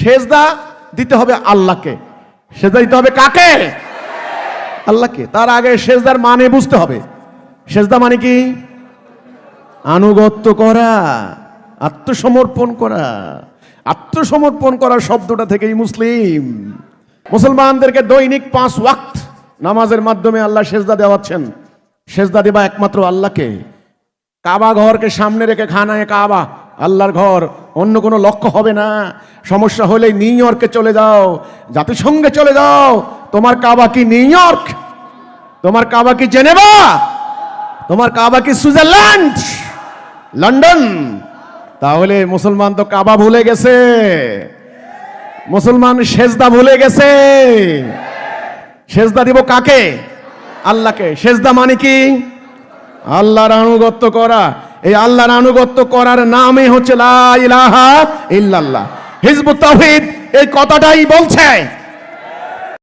সেজদা দিতে হবে আল্লাহকে। সেজদা দিতে হবে কাকে? আল্লাহকে। তার আগে সেজদার মানে বুঝতে হবে। সেজদা মানে কি? আনুগত্য করা, আত্মসমর্পণ করা। আত্মসমর্পণ করা শব্দটা থেকেই মুসলিম। মুসলমানদেরকে দৈনিক পাঁচ ওয়াক্ত নামাজের মাধ্যমে আল্লাহ সেজদা দেওয়াচ্ছেন। সেজদা দেবা একমাত্র আল্লাহকে। কাবা ঘরকে সামনে রেখে খানায় কাবা, আল্লাহর ঘর। অন্য কোনো লক্ষ্য হবে না। সমস্যা হলে নিউ ইয়র্কে চলে যাও। জাতিসংঘে চলে যাও। তোমার কাবা কি নিউ ইয়র্ক? তোমার কাবা কি জেনেভা? তোমার কাবা কি সুইজারল্যান্ড? লন্ডন? তাহলে মুসলমান তো কাবা ভুলে গেছে। মুসলমান সেজদা ভুলে গেছে। সেজদা দিব কাকে? আল্লাহকে। সেজদা মানে কি? আল্লাহর আনুগত্য করা। এই আল্লাহর আনুগত্য করার নামে হচ্ছে লা ইলাহা ইল্লাল্লাহ। হিজবুত তাওহীদ এই কথাটাই বলছে।